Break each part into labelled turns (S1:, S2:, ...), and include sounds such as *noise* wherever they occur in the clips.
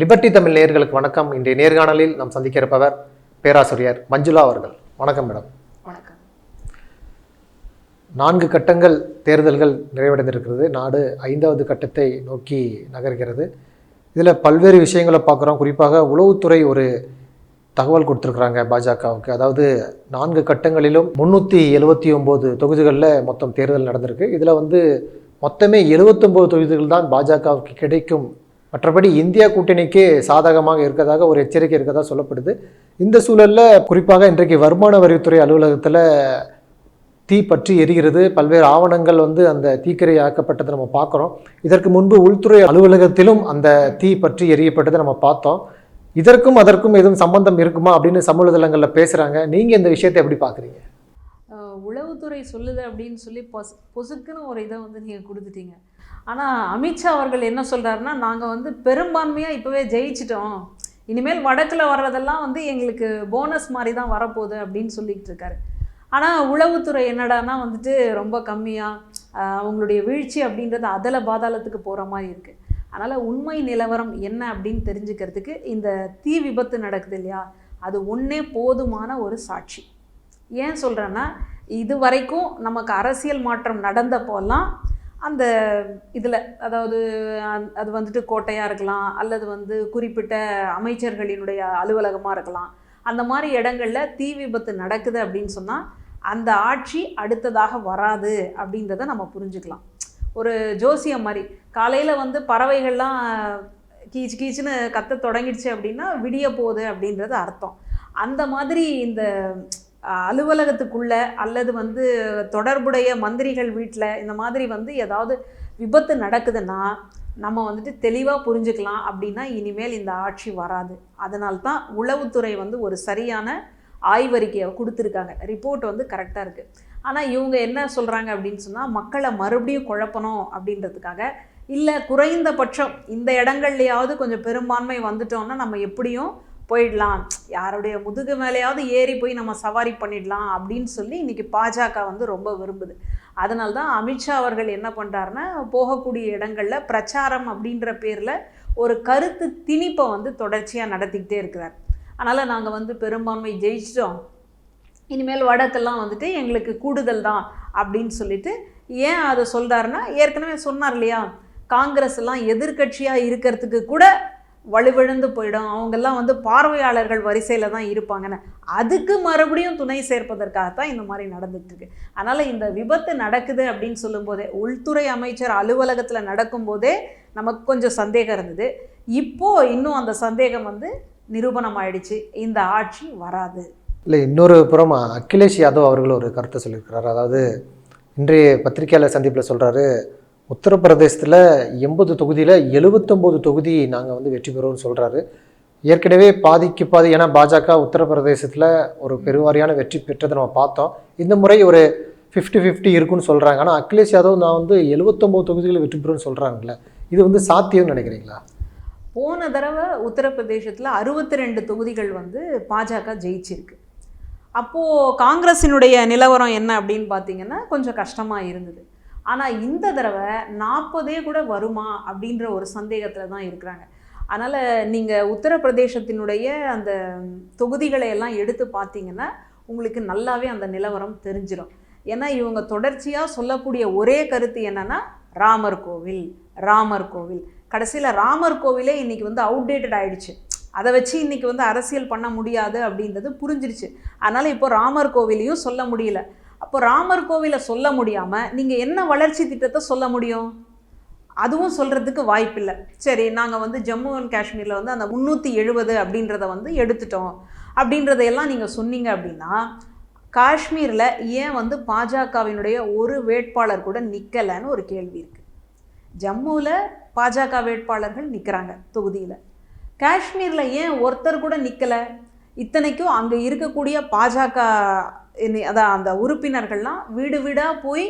S1: Liberty Tamil நேயர்களுக்கு வணக்கம். இன்றைய நேர்காணலில் நாம் சந்திக்க இருப்பவர் பேராசிரியர் மஞ்சுளா அவர்கள். வணக்கம் மேடம்.
S2: வணக்கம்.
S1: நான்கு கட்டங்கள் தேர்தல்கள் நிறைவடைந்திருக்கிறது. நாடு ஐந்தாவது கட்டத்தை நோக்கி நகர்கிறது. இதில் பல்வேறு விஷயங்களை பார்க்குறோம். குறிப்பாக உளவுத்துறை ஒரு தகவல் கொடுத்துருக்குறாங்க பாஜகவுக்கு. அதாவது நான்கு கட்டங்களிலும் முந்நூற்றி எழுபத்தி ஒம்பது தொகுதிகளில் மொத்தம் தேர்தல் நடந்திருக்கு. இதில் வந்து மொத்தமே எழுபத்தொம்போது தொகுதிகள் தான் பாஜகவுக்கு கிடைக்கும் மற்றபடி இந்தியா கூட்டணிக்கு சாதகமாக இருக்கதாக ஒரு எச்சரிக்கை இருக்கதாக சொல்லப்படுது. இந்த சூழலில் குறிப்பாக இன்றைக்கு வருமான வரித்துறை அலுவலகத்தில் தீ பற்றி எரிகிறது. பல்வேறு ஆவணங்கள் வந்து அந்த தீக்கிரை ஆக்கப்பட்டதை நம்ம பார்க்குறோம். இதற்கு முன்பு உள்துறை அலுவலகத்திலும் அந்த தீ பற்றி எரியப்பட்டதை நம்ம பார்த்தோம். இதற்கும் அதற்கும் எதுவும் சம்பந்தம் இருக்குமா அப்படின்னு சமூக தளங்களில் பேசுகிறாங்க நீங்கள் இந்த விஷயத்தை எப்படி பார்க்குறீங்க?
S2: உளவுத்துறை சொல்லுது அப்படின்னு சொல்லி பொஸ் பொசுக்குன்னு ஒரு இதை வந்து நீங்கள் கொடுத்துட்டீங்க. ஆனால் அமித்ஷா அவர்கள் என்ன சொல்கிறாருன்னா நாங்கள் வந்து பெரும்பான்மையாக இப்போவே ஜெயிச்சிட்டோம். இனிமேல் வடக்கில் வர்றதெல்லாம் வந்து எங்களுக்கு போனஸ் மாதிரி தான் வரப்போகுது அப்படின்னு சொல்லிக்கிட்டு இருக்காரு. ஆனால் உளவுத்துறை என்னடான்னா வந்துட்டு ரொம்ப கம்மியாக அவங்களுடைய வீழ்ச்சி அப்படின்றது அதில் பாதாளத்துக்கு போகிற மாதிரி இருக்குது அதனால் உண்மை நிலவரம் என்ன அப்படின்னு தெரிஞ்சுக்கிறதுக்கு இந்த தீ விபத்து நடக்குது இல்லையா? அது ஒன்றே போதுமான ஒரு சாட்சி. ஏன் சொல்கிறேன்னா இது வரைக்கும் நமக்கு அரசியல் மாற்றம் நடந்தப்போல்லாம் அந்த இதில் அதாவது அது வந்துட்டு கோட்டையாக இருக்கலாம் அல்லது வந்து குறிப்பிட்ட அமைச்சர்களினுடைய அலுவலகமாக இருக்கலாம். அந்த மாதிரி இடங்களில் தீ விபத்து நடக்குது அப்படின்னு சொன்னால் அந்த ஆட்சி அடுத்ததாக வராது அப்படின்றத நம்ம புரிஞ்சுக்கலாம். ஒரு ஜோசியம் மாதிரி காலையில் வந்து பறவைகள்லாம் கீச்சு கீச்சுன்னு கத்த தொடங்கிடுச்சு அப்படின்னா விடிய போகுது அப்படின்றது அர்த்தம். அந்த மாதிரி இந்த அலுவலகத்துக்குள்ள அல்லது வந்து தொடர்புடைய மந்திரிகள் வீட்டில் இந்த மாதிரி வந்து ஏதாவது விபத்து நடக்குதுன்னா நம்ம வந்துட்டு தெளிவாக புரிஞ்சுக்கலாம் அப்படின்னா இனிமேல் இந்த ஆட்சி வராது. அதனால்தான் உளவுத்துறை வந்து ஒரு சரியான ஆய்வறிக்கையை கொடுத்துருக்காங்க. ரிப்போர்ட் வந்து கரெக்டாக இருக்குது ஆனால் இவங்க என்ன சொல்கிறாங்க அப்படின்னு சொன்னால் மக்களை மறுபடியும் குழப்பணும் அப்படின்றதுக்காக இல்லை குறைந்தபட்சம் இந்த இடங்கள்லையாவது கொஞ்சம் பெரும்பான்மை வந்துட்டோம்னா நம்ம எப்படியும் போயிடலாம். யாருடைய முதுகு மேலேயாவது ஏறி போய் நம்ம சவாரி பண்ணிடலாம் அப்படின்னு சொல்லி இன்றைக்கி பாஜக வந்து ரொம்ப விரும்புது. அதனால தான் அமித்ஷா அவர்கள் என்ன பண்ணுறாருன்னா போகக்கூடிய இடங்களில் பிரச்சாரம் அப்படின்ற பேரில் ஒரு கருத்து திணிப்பை வந்து தொடர்ச்சியாக நடத்திக்கிட்டே இருக்கிறார். அதனால் நாங்கள் வந்து பெரும்பான்மை ஜெயிச்சிட்டோம். இனிமேல் வடக்கெல்லாம் வந்துட்டு எங்களுக்கு கூடுதல் தான் அப்படின்னு சொல்லிட்டு ஏன் அதை சொல்கிறாருன்னா ஏற்கனவே சொன்னார் இல்லையா காங்கிரஸ் எல்லாம் எதிர்க்கட்சியாக இருக்கிறதுக்கு கூட வலுவிழந்து போயிடும். அவங்கெல்லாம் வந்து பார்வையாளர்கள் வரிசையில் தான் இருப்பாங்கன்னு. அதுக்கு மறுபடியும் துணை சேர்ப்பதற்காகத்தான் இந்த மாதிரி நடந்துட்டுருக்கு. அதனால் இந்த விபத்து நடக்குது அப்படின்னு சொல்லும்போதே உள்துறை அமைச்சர் அலுவலகத்தில் நடக்கும்போதே நமக்கு கொஞ்சம் சந்தேகம் இருந்தது. இப்போது இன்னும் அந்த சந்தேகம் வந்து நிரூபணம் ஆயிடுச்சு இந்த ஆட்சி வராது.
S1: இல்லை இன்னொரு புறம் அகிலேஷ் யாதவ் அவர்கள் ஒரு கருத்தை சொல்லியிருக்கிறார். அதாவது இன்றைய பத்திரிகையாளர் சந்திப்பில் சொல்கிறாரு உத்தரப்பிரதேசத்தில் எண்பது தொகுதியில் எழுபத்தொம்போது தொகுதி நாங்கள் வந்து வெற்றி பெறுவோம்னு சொல்கிறாரு ஏற்கனவே பாதிக்கு பாதி ஏன்னா பாஜக உத்தரப்பிரதேசத்தில் ஒரு பெருவாரியான வெற்றி பெற்றதை நம்ம பார்த்தோம். இந்த முறை ஒரு ஃபிஃப்டி ஃபிஃப்டி இருக்குன்னு சொல்கிறாங்க ஆனால் அகிலேஷ் யாதவ் நான் வந்து எழுபத்தொம்போது தொகுதிகளை வெற்றி பெறுவேன்னு சொல்கிறாங்கல்ல இது வந்து சாத்தியம்னு நினைக்கிறீங்களா?
S2: போன தடவை உத்தரப்பிரதேசத்தில் அறுபத்தி ரெண்டு தொகுதிகள் வந்து பாஜக ஜெயிச்சிருக்கு. அப்போது காங்கிரஸினுடைய நிலவரம் என்ன அப்படின்னு பார்த்தீங்கன்னா கொஞ்சம் கஷ்டமாக இருந்தது. ஆனால் இந்த தடவை நாற்பதே கூட வருமா அப்படின்ற ஒரு சந்தேகத்தில் தான் இருக்கிறாங்க. அதனால் நீங்கள் உத்தரப்பிரதேசத்தினுடைய அந்த தொகுதிகளை எல்லாம் எடுத்து பார்த்தீங்கன்னா உங்களுக்கு நல்லாவே அந்த நிலவரம் தெரிஞ்சிடும் ஏன்னா இவங்க தொடர்ச்சியாக சொல்லக்கூடிய ஒரே கருத்து என்னென்னா ராமர் கோவில் ராமர் கோவில். கடைசியில் ராமர் கோவிலே இன்றைக்கி வந்து அவுடேட்டட் ஆகிடுச்சு அதை வச்சு இன்றைக்கி வந்து அரசியல் பண்ண முடியாது அப்படின்றது புரிஞ்சிருச்சு. அதனால் இப்போ ராமர் கோவிலையும் சொல்ல முடியல. அப்போ ராமர் கோவிலை சொல்ல முடியாமல் நீங்கள் என்ன வளர்ச்சி திட்டத்தை சொல்ல முடியும்? அதுவும் சொல்கிறதுக்கு வாய்ப்பில்லை. சரி நாங்கள் வந்து ஜம்மு அண்ட் காஷ்மீரில் வந்து அந்த முந்நூற்றி எழுபது அப்படின்றத வந்து எடுத்துட்டோம். அப்படின்றதையெல்லாம் நீங்கள் சொன்னீங்க அப்படின்னா காஷ்மீரில் ஏன் வந்து பாஜகவினுடைய ஒரு வேட்பாளர் கூட நிற்கலைன்னு ஒரு கேள்வி இருக்குது ஜம்முவில் பாஜக வேட்பாளர்கள் நிற்கிறாங்க தொகுதியில். காஷ்மீரில் ஏன் ஒருத்தர் கூட நிற்கலை இத்தனைக்கும் அங்கே இருக்கக்கூடிய பாஜக அதான் அந்த உறுப்பினர்கள்லாம் வீடு வீடாக போய்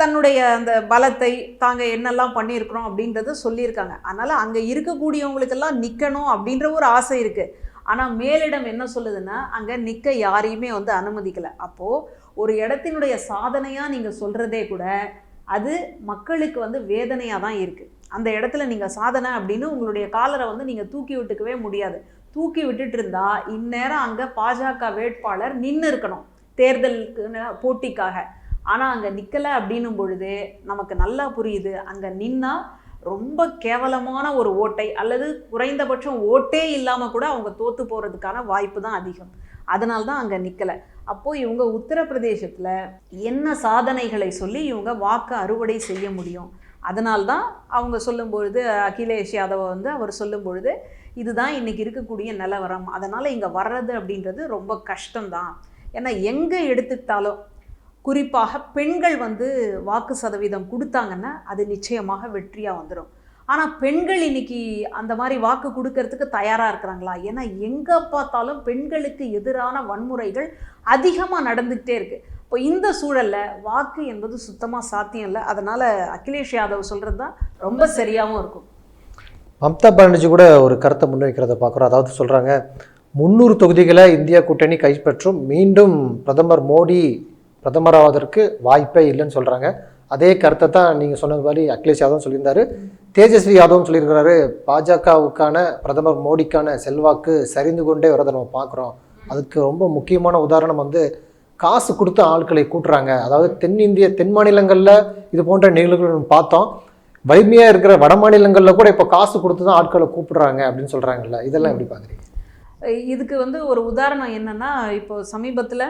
S2: தன்னுடைய அந்த பலத்தை தாங்க என்னெல்லாம் பண்ணியிருக்கிறோம் அப்படின்றத சொல்லியிருக்காங்க. அதனால் அங்கே இருக்கக்கூடியவங்களுக்கெல்லாம் நிற்கணும் அப்படின்ற ஒரு ஆசை இருக்குது ஆனால் மேலிடம் என்ன சொல்லுதுன்னா அங்கே நிற்க யாரையுமே வந்து அனுமதிக்கலை. அப்போது ஒரு இடத்தினுடைய சாதனையாக நீங்கள் சொல்கிறதே கூட அது மக்களுக்கு வந்து வேதனையாக தான் இருக்குது அந்த இடத்துல நீங்கள் சாதனை அப்படின்னு உங்களுடைய காலரை வந்து நீங்கள் தூக்கி விட்டுக்கவே முடியாது. தூக்கி விட்டுட்டு இருந்தால் இந்நேரம் அங்கே பாஜக வேட்பாளர் நின்று இருக்கணும். தேர்தலுக்கு போட்டிக்காக. ஆனால் அங்கே நிற்கலை அப்படின்னும் பொழுது நமக்கு நல்லா புரியுது. அங்கே நின்னா ரொம்ப கேவலமான ஒரு ஓட்டை அல்லது குறைந்தபட்சம் ஓட்டே இல்லாமல் கூட அவங்க தோற்று போகிறதுக்கான வாய்ப்பு தான் அதிகம். அதனால தான் அங்கே நிற்கலை அப்போது இவங்க உத்தரப்பிரதேசத்தில் என்ன சாதனைகளை சொல்லி இவங்க வாக்கு அறுவடை செய்ய முடியும்? அதனால்தான் அவங்க சொல்லும்பொழுது அகிலேஷ் யாதவ வந்து அவர் சொல்லும்பொழுது இதுதான் இன்றைக்கி இருக்கக்கூடிய நிலவரம். அதனால் இங்கே வர்றது அப்படின்றது ரொம்ப கஷ்டம்தான். ஏன்னா எங்கே எடுத்துக்கிட்டாலும் குறிப்பாக பெண்கள் வந்து வாக்கு சதவீதம் கொடுத்தாங்கன்னா அது நிச்சயமாக வெற்றியாக வந்துடும் ஆனால் பெண்கள் இன்னைக்கு அந்த மாதிரி வாக்கு கொடுக்கறதுக்கு தயாராக இருக்கிறாங்களா? ஏன்னா எங்கே பார்த்தாலும் பெண்களுக்கு எதிரான வன்முறைகள் அதிகமாக நடந்துக்கிட்டே இருக்குது இப்போ இந்த சூழலில் வாக்கு என்பது சுத்தமாக சாத்தியம் இல்லை. அதனால் அகிலேஷ் யாதவ் சொல்கிறது தான் ரொம்ப சரியாகவும் இருக்கும்.
S1: மம்தா பானர்ஜி கூட ஒரு கருத்தை முன்வைக்கிறத பார்க்குறோம். அதாவது சொல்கிறாங்க முந்நூறு தொகுதிகளை இந்தியா கூட்டணி கைப்பற்றும். மீண்டும் பிரதமர் மோடி பிரதமராவதற்கு வாய்ப்பே இல்லைன்னு சொல்கிறாங்க அதே கருத்தை தான் நீங்கள் சொன்னது மாதிரி அகிலேஷ் யாதவ் சொல்லியிருந்தாரு. தேஜஸ்வி யாதவ் சொல்லியிருக்கிறாரு பாஜகவுக்கான பிரதமர் மோடிக்கான செல்வாக்கு சரிந்து கொண்டே வரதை நம்ம பார்க்குறோம். அதுக்கு ரொம்ப முக்கியமான உதாரணம் வந்து காசு கொடுத்து ஆட்களை கூட்டுறாங்க. அதாவது தென்னிந்திய தென் மாநிலங்களில் இது போன்ற நிகழ்வுகள் நம்ம பார்த்தோம். வலிமையாக இருக்கிற வட மாநிலங்களில் கூட இப்போ காசு கொடுத்து தான் ஆட்களை கூப்பிடுறாங்க அப்படின்னு சொல்கிறாங்கல்ல இதெல்லாம் எப்படி பார்க்குறீங்க?
S2: இதுக்கு வந்து ஒரு உதாரணம் என்னன்னா இப்போ சமீபத்தில்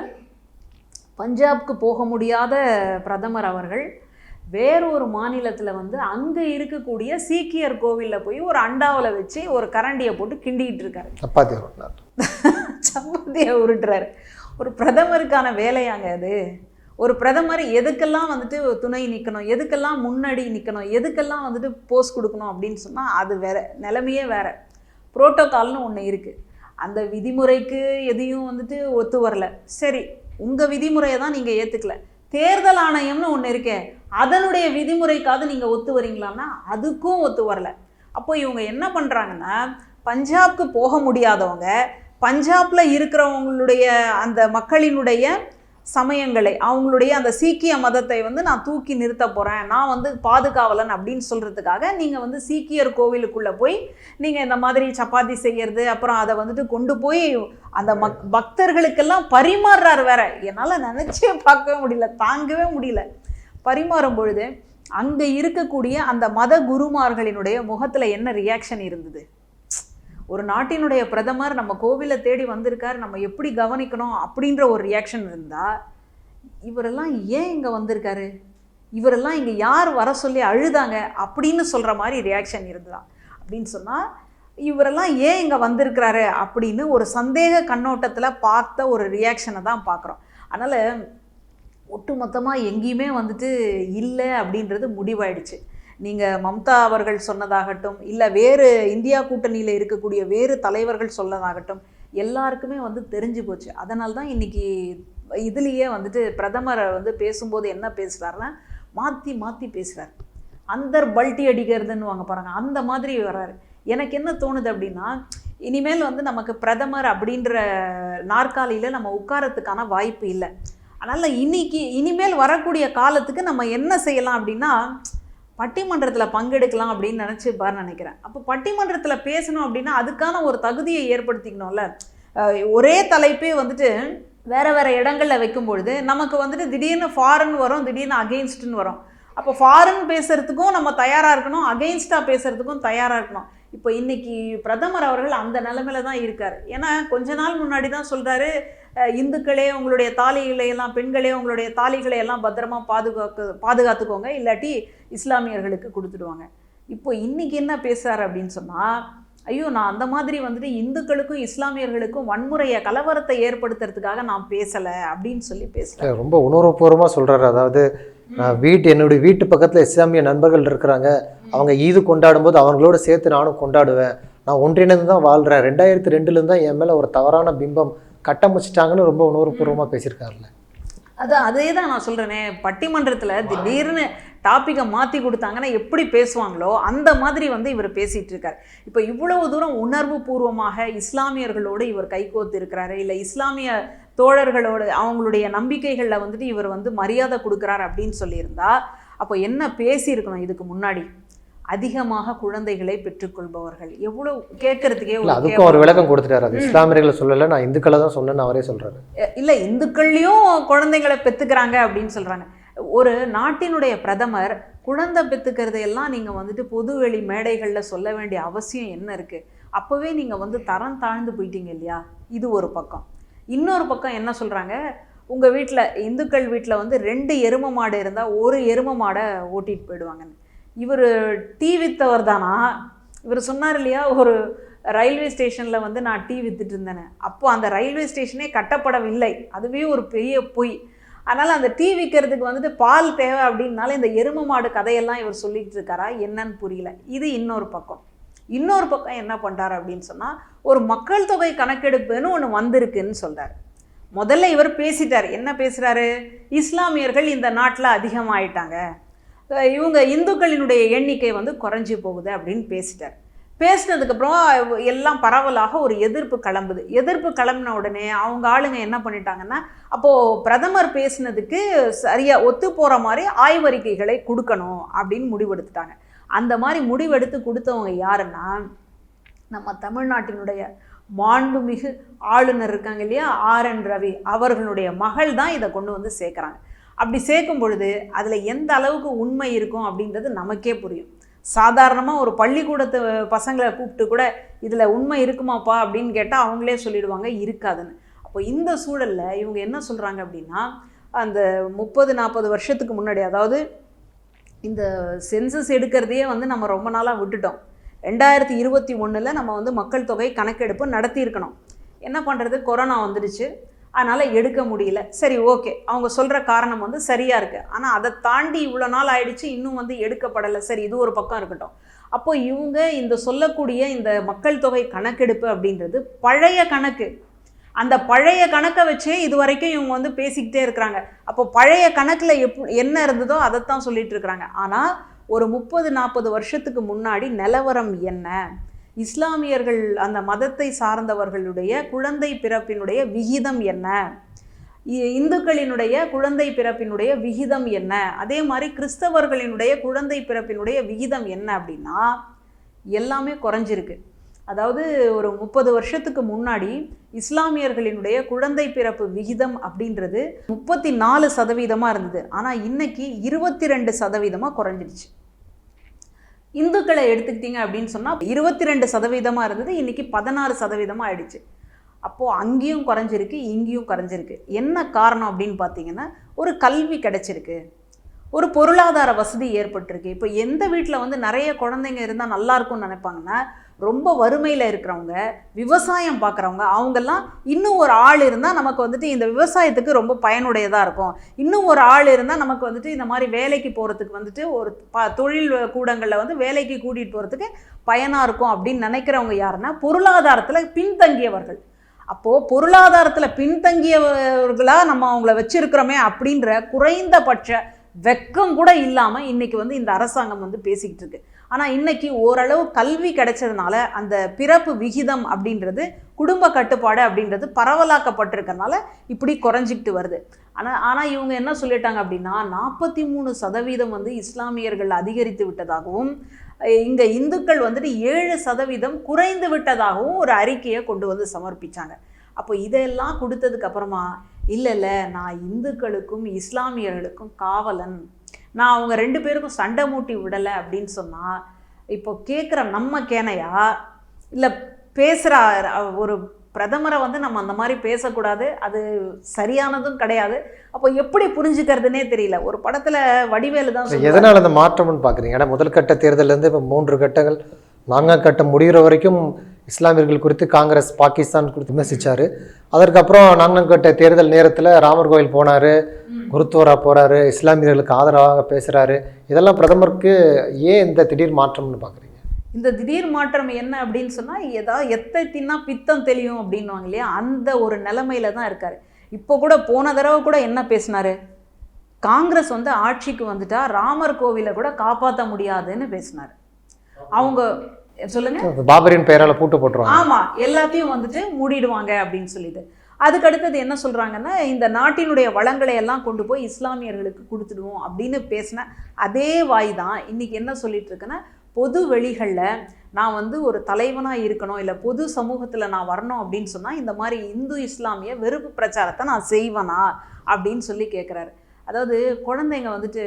S2: பஞ்சாப்க்கு போக முடியாத பிரதமர் அவர்கள் வேறொரு மாநிலத்தில் வந்து அங்கே இருக்கக்கூடிய சீக்கியர் கோவிலில் போய் ஒரு அண்டாவில் வச்சு ஒரு கரண்டியை போட்டு கிண்டிக்கிட்டு இருக்காரு.
S1: சப்பாத்தி ரொட்டினார் *laughs*
S2: சப்பாத்தியை உருட்டுறாரு. ஒரு பிரதமருக்கான வேலையாங்க அது. ஒரு பிரதமர் எதுக்கெல்லாம் வந்துட்டு துணை நிற்கணும் எதுக்கெல்லாம் முன்னாடி நிற்கணும் எதுக்கெல்லாம் வந்துட்டு போஸ்ட் கொடுக்கணும் அப்படின்னு சொன்னால் அது வேற நிலைமையே வேற. புரோட்டோகால்னு ஒன்று இருக்குது அந்த விதிமுறைக்கு எதையும் வந்துட்டு ஒத்து வரல. சரி உங்கள் விதிமுறையை தான் நீங்கள் ஏற்றுக்கல தேர்தல் ஆணையம்னு ஒன்று இருக்கே அதனுடைய விதிமுறைக்காவது நீங்கள் ஒத்து வரீங்களான்னா அதுக்கும் ஒத்து வரல. அப்போ இவங்க என்ன பண்ணுறாங்கன்னா பஞ்சாப்க்கு போக முடியாதவங்க பஞ்சாப்ல இருக்கிறவங்களுடைய அந்த மக்களினுடைய சமயங்களை அவங்களுடைய அந்த சீக்கிய மதத்தை வந்து நான் தூக்கி நிறுத்த போகிறேன் நான் வந்து பாதுகாவலன் அப்படின்னு சொல்கிறதுக்காக நீங்கள் வந்து சீக்கியர் கோவிலுக்குள்ளே போய் நீங்கள் இந்த மாதிரி சப்பாத்தி செய்யறது அப்புறம் அதை வந்துட்டு கொண்டு போய் அந்த மக் பக்தர்களுக்கெல்லாம் பரிமாறுறாரு வேற. என்னால் நினச்சே பார்க்கவே முடியல தாங்கவே முடியல. பரிமாறும் பொழுது அங்கே இருக்கக்கூடிய அந்த மத குருமார்களினுடைய முகத்தில் என்ன ரியாக்ஷன் இருந்தது? ஒரு நாட்டினுடைய பிரதமர் நம்ம கோவிலை தேடி வந்திருக்கார் நம்ம எப்படி கவனிக்கணும் அப்படின்ற ஒரு ரியாக்ஷன் இருந்தால் இவரெல்லாம் ஏன் இங்கே வந்திருக்காரு? இவரெல்லாம் இங்கே யார் வர சொல்லி அழுதாங்க அப்படின்னு சொல்கிற மாதிரி ரியாக்ஷன் இருந்தான் அப்படின்னு சொன்னால் இவரெல்லாம் ஏன் இங்கே வந்திருக்கிறாரு அப்படின்னு ஒரு சந்தேக கண்ணோட்டத்தில் பார்த்த ஒரு ரியாக்ஷனை தான் பார்க்குறோம். அதனால் ஒட்டுமொத்தமாக எங்கேயுமே வந்துட்டு இல்லை அப்படின்றது முடிவாயிடுச்சு. நீங்கள் மம்தா அவர்கள் சொன்னதாகட்டும் இல்லை வேறு இந்தியா கூட்டணியில் இருக்கக்கூடிய வேறு தலைவர்கள் சொன்னதாகட்டும் எல்லாருக்குமே வந்து தெரிஞ்சு போச்சு. அதனால தான் இன்னைக்கு இதுலேயே வந்துட்டு பிரதமரை வந்து பேசும்போது என்ன பேசுகிறாருன்னா மாற்றி மாற்றி பேசுகிறார் அந்தர் பல்ட்டி அடிக்கிறதுன்னு வாங்க பாருங்க அந்த மாதிரி வர்றாரு. எனக்கு என்ன தோணுது அப்படின்னா இனிமேல் வந்து நமக்கு பிரதமர் அப்படின்ற நாற்காலியில் நம்ம உட்காரத்துக்கான வாய்ப்பு இல்லை. அதனால் இன்னைக்கு இனிமேல் வரக்கூடிய காலத்துக்கு நம்ம என்ன செய்யலாம் அப்படின்னா பட்டிமன்றத்தில் பங்கெடுக்கலாம் அப்படின்னு நினச்சி பார் நினைக்கிறேன். அப்போ பட்டிமன்றத்தில் பேசணும் அப்படின்னா அதுக்கான ஒரு தகுதியை ஏற்படுத்திக்கணும்ல. ஒரே தலைப்பே வந்துட்டு வேறு வேறு இடங்களில் வைக்கும் பொழுது நமக்கு வந்துட்டு திடீர்னு ஃபாரின் வரும் திடீர்னு அகெயின்ஸ்ட்னு வரும். அப்போ ஃபாரின் பேசுகிறதுக்கும் நம்ம தயாராக இருக்கணும் அகெயின்ஸ்டாக பேசுகிறதுக்கும் தயாராக இருக்கணும். இப்போ இன்றைக்கி பிரதமர் அவர்கள் அந்த நிலமையில தான் இருக்கார். ஏன்னா கொஞ்ச நாள் முன்னாடி தான் சொல்கிறாரு இந்துக்களே உங்களுடைய தாலிகளை எல்லாம் பெண்களே உங்களுடைய தாலிகளை எல்லாம் பத்திரமா பாதுகாக்க பாதுகாத்துக்கோங்க. இல்லாட்டி இஸ்லாமியர்களுக்கு கொடுத்துடுவாங்க. இப்போ இன்னைக்கு என்ன பேசுறாரு அப்படின்னு சொன்னா ஐயோ நான் அந்த மாதிரி வந்துட்டு இந்துக்களுக்கும் இஸ்லாமியர்களுக்கும் வன்முறையை கலவரத்தை ஏற்படுத்துறதுக்காக நான் பேசலை அப்படின்னு சொல்லி பேசுறேன்
S1: ரொம்ப உணர்வுபூர்வமாக சொல்கிறாரு அதாவது நான் வீட்டு என்னுடைய வீட்டு பக்கத்தில் இஸ்லாமிய நண்பர்கள் இருக்கிறாங்க. அவங்க ஈது கொண்டாடும் போது அவங்களோட சேர்த்து நானும் கொண்டாடுவேன். நான் ஒன்றிணைந்து தான் வாழ்கிறேன் ரெண்டாயிரத்தி ரெண்டுலேருந்து தான் என் மேலே ஒரு தவறான பிம்பம் கட்டமைச்சிட்டாங்கன்னு ரொம்ப உணர்வுபூர்வமாக பேசியிருக்காருல்ல.
S2: அதான் அதே தான் நான் சொல்கிறேனே பட்டிமன்றத்தில் திடீர்னு டாப்பிக்கை மாற்றி கொடுத்தாங்கன்னா எப்படி பேசுவாங்களோ அந்த மாதிரி வந்து இவர் பேசிகிட்டு இருக்கார் இப்போ இவ்வளவு தூரம் உணர்வு பூர்வமாக இஸ்லாமியர்களோடு இவர் கைகோத்து இருக்கிறாரு இல்லை இஸ்லாமிய தோழர்களோடு அவங்களுடைய நம்பிக்கைகளில் வந்துட்டு இவர் வந்து மரியாதை கொடுக்குறாரு அப்படின்னு சொல்லியிருந்தா அப்போ என்ன பேசியிருக்கணும் இதுக்கு முன்னாடி? அதிகமாக குழந்தைகளை பெற்றுக்கொள்பவர்கள். எவ்வளவு கேட்கறதுக்கே
S1: இல்ல
S2: ஒரு
S1: விளக்கம் கொடுத்துட்டாரு. அது இஸ்லாமியர்களை சொல்லல நான் இந்துக்களை தான் சொன்னேன்னு அவரே சொல்றாரு.
S2: இல்ல இந்துக்கள்லயும் குழந்தைங்களை பெத்துக்கிறாங்க அப்படின்னு சொல்றாங்க. ஒரு நாட்டினுடைய பிரதமர் குழந்தை பெத்துக்கிறது எல்லாம் நீங்க வந்துட்டு பொதுவெளி மேடைகள்ல சொல்ல வேண்டிய அவசியம் என்ன இருக்கு? அப்பவே நீங்க வந்து தரம் தாழ்ந்து போயிட்டீங்க இல்லையா? இது ஒரு பக்கம். இன்னொரு பக்கம் என்ன சொல்றாங்க? உங்க வீட்ல இந்துக்கள் வீட்ல வந்து ரெண்டு எரும மாடு இருந்தா ஒரு எரும மாடை ஓட்டிட்டு போயிடுவாங்கன்னு. இவர் டீ வித்தவர் தானா இவர் சொன்னார் இல்லையா ஒரு ரயில்வே ஸ்டேஷனில் வந்து நான் டீ வித்துட்டு இருந்தேன் அப்போ அந்த ரயில்வே ஸ்டேஷனே கட்டப்படவில்லை. அதுவே ஒரு பெரிய பொய். அதனால் அந்த டீ விற்கிறதுக்கு வந்துட்டு பால் தேவை அப்படின்னால இந்த எரும மாடு கதையெல்லாம் இவர் சொல்லிட்டு இருக்காரா என்னன்னு புரியல. இது இன்னொரு பக்கம். இன்னொரு பக்கம் என்ன பண்ணுறாரு அப்படின்னு சொன்னால் ஒரு மக்கள் தொகை கணக்கெடுப்புன்னு ஒன்று வந்திருக்குன்னு சொல்கிறார் முதல்ல இவர் பேசிட்டார். என்ன பேசுகிறாரு இஸ்லாமியர்கள் இந்த நாட்டில் அதிகமாயிட்டாங்க. இவங்க இந்துக்களினுடைய எண்ணிக்கை வந்து குறைஞ்சி போகுது அப்படின்னு பேசிட்டார். பேசினதுக்கப்புறம் எல்லாம் பரவலாக ஒரு எதிர்ப்பு கிளம்புது. எதிர்ப்பு கிளம்பின உடனே அவங்க ஆளுங்க என்ன பண்ணிட்டாங்கன்னா அப்போது பிரதமர் பேசினதுக்கு சரியாக ஒத்து போகிற மாதிரி ஆய்வறிக்கைகளை கொடுக்கணும் அப்படின்னு முடிவெடுத்துட்டாங்க. அந்த மாதிரி முடிவெடுத்து கொடுத்தவங்க யாருன்னா நம்ம தமிழ்நாட்டினுடைய மாண்புமிகு ஆளுநர் இருக்காங்க இல்லையா? ஆர் என் ரவி அவர்களுடைய மகள் தான் இதை கொண்டு வந்து சேர்க்குறாங்க. அப்படி சேர்க்கும் பொழுது அதில் எந்த அளவுக்கு உண்மை இருக்கும் அப்படின்றது நமக்கே புரியும். சாதாரணமாக ஒரு பள்ளிக்கூடத்து பசங்களை கூப்பிட்டு கூட இதில் உண்மை இருக்குமாப்பா அப்படின்னு கேட்டால் அவங்களே சொல்லிடுவாங்க இருக்காதுன்னு. அப்போ இந்த சூழலில் இவங்க என்ன சொல்கிறாங்க அப்படின்னா அந்த முப்பது நாற்பது வருஷத்துக்கு முன்னாடி அதாவது இந்த சென்சஸ் எடுக்கிறதையே வந்து நம்ம ரொம்ப நாளாக விட்டுட்டோம். ரெண்டாயிரத்தி இருபத்தி ஒன்றில் நம்ம வந்து மக்கள் தொகை கணக்கெடுப்பு நடத்தியிருக்கணும். என்ன பண்ணுறது கொரோனா வந்துடுச்சு. அதனால் எடுக்க முடியல. சரி ஓகே. அவங்க சொல்கிற காரணம் வந்து சரியாக இருக்குது ஆனால் அதை தாண்டி இவ்வளோ நாள் ஆயிடுச்சு இன்னும் வந்து எடுக்கப்படலை. சரி இது ஒரு பக்கம் இருக்கட்டும். அப்போ இவங்க இந்த சொல்லக்கூடிய இந்த மக்கள் தொகை கணக்கெடுப்பு அப்படின்றது பழைய கணக்கு. அந்த பழைய கணக்கை வச்சே இது வரைக்கும் இவங்க வந்து பேசிக்கிட்டே இருக்கிறாங்க. அப்போ பழைய கணக்கில் எப் என்ன இருந்ததோ அதைத்தான் சொல்லிட்டு இருக்கிறாங்க. ஆனால் ஒரு முப்பது நாற்பது வருஷத்துக்கு முன்னாடி நிலவரம் என்ன? இஸ்லாமியர்கள் அந்த மதத்தை சார்ந்தவர்களுடைய குழந்தை பிறப்பினுடைய விகிதம் என்ன? இ- இந்துக்களினுடைய குழந்தை பிறப்பினுடைய விகிதம் என்ன? அதே மாதிரி கிறிஸ்தவர்களினுடைய குழந்தை பிறப்பினுடைய விகிதம் என்ன அப்படின்னா எல்லாமே குறைஞ்சிருக்கு. அதாவது ஒரு முப்பது வருஷத்துக்கு முன்னாடி இஸ்லாமியர்களினுடைய குழந்தை பிறப்பு விகிதம் அப்படின்றது முப்பத்தி நாலு சதவீதமாக இருந்தது. ஆனால் இன்னைக்கு இருபத்தி ரெண்டு சதவீதமாக குறைஞ்சிடுச்சு இந்துக்களை எடுத்துக்கிட்டீங்க அப்படின்னு சொன்னால் இருபத்தி ரெண்டு சதவீதமாக இருந்தது இன்றைக்கி பதினாறு சதவீதமாக ஆயிடுச்சு. அப்போது அங்கேயும் குறைஞ்சிருக்கு இங்கேயும் குறைஞ்சிருக்கு. என்ன காரணம் அப்படின்னு பார்த்தீங்கன்னா ஒரு கல்வி கிடைச்சிருக்கு. ஒரு பொருளாதார வசதி ஏற்பட்டிருக்கு. இப்போ எந்த வீட்டில் வந்து நிறைய குழந்தைங்க இருந்தால் நல்லாயிருக்கும்னு நினைப்பாங்கன்னா ரொம்ப வறுமையில் இருக்கிறவங்க விவசாயம் பார்க்குறவங்க அவங்கெல்லாம் இன்னும் ஒரு ஆள் இருந்தால் நமக்கு வந்துட்டு இந்த விவசாயத்துக்கு ரொம்ப பயனுடையதாக இருக்கும். இன்னும் ஒரு ஆள் இருந்தால் நமக்கு வந்துட்டு இந்த மாதிரி வேலைக்கு போகிறதுக்கு வந்துட்டு ஒரு ப தொழில் கூடங்களில் வந்து வேலைக்கு கூட்டிகிட்டு போகிறதுக்கு பயனாக இருக்கும் அப்படின்னு நினைக்கிறவங்க யாருன்னா பொருளாதாரத்தில் பின்தங்கியவர்கள். அப்போது பொருளாதாரத்தில் பின்தங்கியவர்களாக நம்ம அவங்கள வச்சுருக்கிறோமே அப்படின்ற குறைந்தபட்ச வெக்கம் கூட இல்லாமல் இன்றைக்கி வந்து இந்த அரசாங்கம் வந்து பேசிக்கிட்டு இருக்கு. ஆனால் இன்றைக்கி ஓரளவு கல்வி கிடைச்சதுனால அந்த பிறப்பு விகிதம் அப்படின்றது குடும்ப கட்டுப்பாடு அப்படின்றது பரவலாக்கப்பட்டிருக்கறனால இப்படி குறைஞ்சிக்கிட்டு வருது. ஆனால் ஆனால் இவங்க என்ன சொல்லிட்டாங்க அப்படின்னா நாற்பத்தி மூணு சதவீதம் வந்து இஸ்லாமியர்கள் அதிகரித்து விட்டதாகவும் இங்கே இந்துக்கள் வந்துட்டு ஏழு சதவீதம் குறைந்து விட்டதாகவும் ஒரு அறிக்கையை கொண்டு வந்து சமர்ப்பிச்சாங்க. அப்போ இதெல்லாம் கொடுத்ததுக்கப்புறமா இல்லை இல்லை நான் இந்துக்களுக்கும் இஸ்லாமியர்களுக்கும் காவலன் நான் அவங்க ரெண்டு பேருக்கும் சண்டை மூட்டி விடலை அப்படின்னு சொன்னால் இப்போ கேட்குற நம்ம கேனையா? இல்லை பேசுகிற ஒரு பிரதமரை வந்து நம்ம அந்த மாதிரி பேசக்கூடாது அது சரியானதும் கிடையாது. அப்போ எப்படி புரிஞ்சுக்கிறதுனே தெரியல. ஒரு படத்தில் வடிவேலு தான்.
S1: எதனால் அந்த மாற்றம்னு பார்க்குறீங்க ஏன்னா முதல் கட்ட தேர்தலேருந்து இப்போ மூன்று கட்டங்கள் நான்காம் கட்டம் முடிகிற வரைக்கும் இஸ்லாமியர்கள் குறித்து காங்கிரஸ் பாகிஸ்தான் குறித்து விமர்சித்தார் அதற்கப்புறம் நான்காம் தேர்தல் நேரத்தில் ராமர் கோயில் போனார் குருத்வாரா போகிறாரு இஸ்லாமியர்களுக்கு ஆதரவாக பேசுகிறாரு இதெல்லாம் பிரதமருக்கு ஏன் இந்த திடீர் மாற்றம்னு பார்க்குறீங்க
S2: இந்த திடீர் மாற்றம் என்ன அப்படின்னு சொன்னால் ஏதாவது எத்தை தின்னா பித்தம் தெளியும் அப்படின்வாங்க இல்லையா? அந்த ஒரு நிலமையில தான் இருக்கார். இப்போ கூட போன தடவை கூட என்ன பேசினாரு? காங்கிரஸ் வந்து ஆட்சிக்கு வந்துட்டா ராமர் கோவிலை கூட காப்பாற்ற முடியாதுன்னு பேசினார். அவங்க சொல்லுங்க.
S1: பாபரின் பெயரால் பூட்டு போட்டுருவாங்க.
S2: ஆமா எல்லாத்தையும் வந்துட்டு மூடிடுவாங்க அப்படின்னு சொல்லிட்டு. அதுக்கு அடுத்தது என்ன சொல்றாங்கன்னா இந்த நாட்டினுடைய வளங்களை எல்லாம் கொண்டு போய் இஸ்லாமியர்களுக்கு கொடுத்துடுவோம் அப்படின்னு பேசின அதே வாய் தான் இன்னைக்கு என்ன சொல்லிட்டு இருக்குன்னா பொது வெளிகளில் நான் வந்து ஒரு தலைவனாக இருக்கணும் இல்லை பொது சமூகத்தில் நான் வரணும் அப்படின்னு சொன்னால் இந்த மாதிரி இந்து இஸ்லாமிய வெறுப்பு பிரச்சாரத்தை நான் செய்வேனா அப்படின்னு சொல்லி கேட்குறாரு அதாவது குழந்தைங்க வந்துட்டு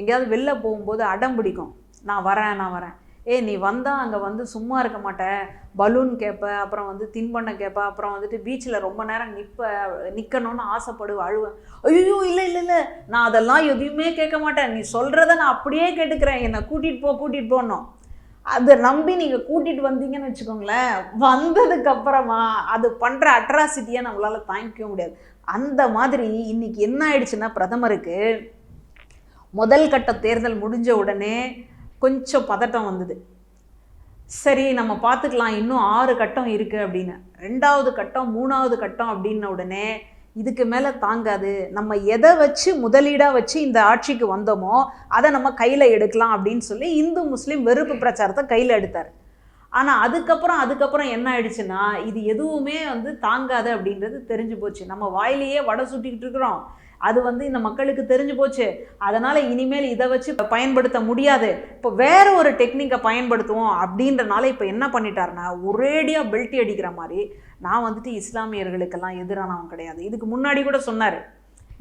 S2: எங்கேயாவது வெளில போகும்போது அடம் பிடிக்கும். நான் வரேன் நான் வரேன். ஏய் நீ வந்தால் அங்கே வந்து சும்மா இருக்க மாட்டேன் பலூன் கேட்ப அப்புறம் வந்து தின்பண்டம் கேட்ப அப்புறம் வந்துட்டு பீச்சில் ரொம்ப நேரம் நிற்ப நிற்கணும்னு ஆசைப்படுவ அழுவேன் ஐயோ இல்லை இல்லை இல்லை. நான் அதெல்லாம் எதையுமே கேட்க மாட்டேன். நீ சொல்கிறத நான் அப்படியே கேட்டுக்கிறேன். என்னை கூட்டிகிட்டு போ கூட்டிகிட்டு போனோம் அதை நம்பி நீங்கள் கூட்டிகிட்டு வந்தீங்கன்னு வச்சுக்கோங்களேன். வந்ததுக்கப்புறமா அது பண்ணுற அட்ராசிட்டியை நம்மளால் தாங்கிக்க முடியாது. அந்த மாதிரி இன்னைக்கு என்ன ஆயிடுச்சுன்னா பிரதமருக்கு முதல் கட்ட தேர்தல் முடிஞ்ச உடனே கொஞ்சம் பதட்டம் வந்தது. சரி நம்ம பார்த்துக்கலாம் இன்னும் ஆறு கட்டம் இருக்குது அப்படின்னு. ரெண்டாவது கட்டம் மூணாவது கட்டம் அப்படின்ன உடனே இதுக்கு மேலே தாங்காது. நம்ம எதை வச்சு முதலீடாக வச்சு இந்த ஆட்சிக்கு வந்தோமோ அதை நம்ம கையில் எடுக்கலாம் அப்படின்னு சொல்லி இந்து முஸ்லீம் வெறுப்பு பிரச்சாரத்தை கையில் எடுத்தார். ஆனால் அதுக்கப்புறம் அதுக்கப்புறம் என்ன ஆயிடுச்சுன்னா இது எதுவுமே வந்து தாங்காது அப்படின்றது தெரிஞ்சு போச்சு. நம்ம வாயிலேயே வடை சுட்டிக்கிட்டு இருக்கிறோம். அது வந்து இந்த மக்களுக்கு தெரிஞ்சு போச்சு. அதனால் இனிமேல் இதை வச்சு பயன்படுத்த முடியாது. இப்போ வேற ஒரு டெக்னிக்கை பயன்படுத்துவோம் அப்படின்றனால இப்போ என்ன பண்ணிட்டாருன்னா ஒரேடியாக பெல்ட்டி அடிக்கிற மாதிரி நான் வந்துட்டு இஸ்லாமியர்களுக்கெல்லாம் எதிரானவன் கிடையாது. இதுக்கு முன்னாடி கூட சொன்னார்.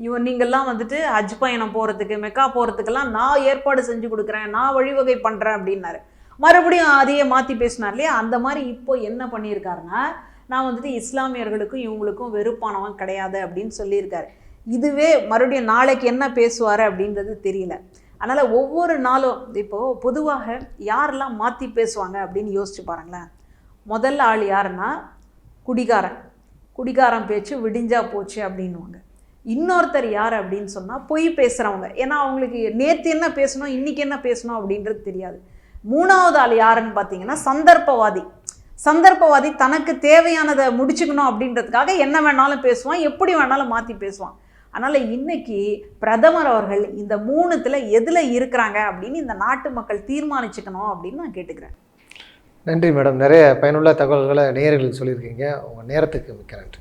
S2: இவன் நீங்கள்லாம் வந்துட்டு ஹஜ் பயணம் போகிறதுக்கு மெக்கா போகிறதுக்கெல்லாம் நான் ஏற்பாடு செஞ்சு கொடுக்குறேன் நான் வழிவகை பண்ணுறேன் அப்படின்னாரு. மறுபடியும் அதையே மாற்றி பேசினார் இல்லையா? அந்த மாதிரி இப்போ என்ன பண்ணியிருக்காருன்னா நான் வந்துட்டு இஸ்லாமியர்களுக்கும் இவங்களுக்கும் வெறுப்பானவன் கிடையாது அப்படின்னு சொல்லியிருக்காரு. இதுவே மறுபடியும் நாளைக்கு என்ன பேசுவார் அப்படின்றது தெரியல. அதனால் ஒவ்வொரு நாளும் இப்போது பொதுவாக யாரெல்லாம் மாற்றி பேசுவாங்க அப்படின்னு யோசிச்சு பாருங்களேன். முதல்ல ஆள் யாருன்னா குடிகாரன். குடிகாரன் பேச்சு விடிஞ்சா போச்சு அப்படின்னுவாங்க. இன்னொருத்தர் யார் அப்படின்னு சொன்னால் பொய் பேசுகிறவங்க ஏன்னா அவங்களுக்கு நேற்று என்ன பேசணும் இன்றைக்கி என்ன பேசணும் அப்படின்றது தெரியாது. மூணாவது ஆள் யாருன்னு பார்த்தீங்கன்னா சந்தர்ப்பவாதி. சந்தர்ப்பவாதி தனக்கு தேவையானதை முடிச்சுக்கணும் அப்படின்றதுக்காக என்ன வேணாலும் பேசுவான் எப்படி வேணாலும் மாற்றி பேசுவான். அதனால் இன்னைக்கு பிரதமர் அவர்கள் இந்த மூணுத்தில் எதில் இருக்கிறாங்க அப்படின்னு இந்த நாட்டு மக்கள் தீர்மானிச்சுக்கணும் அப்படின்னு நான் கேட்டுக்கிறேன்.
S1: நன்றி மேடம். நிறைய பயனுள்ள தகவல்களை நேயர்களுக்கு சொல்லியிருக்கீங்க. உங்கள் நேரத்துக்கு மிக்க நன்றி.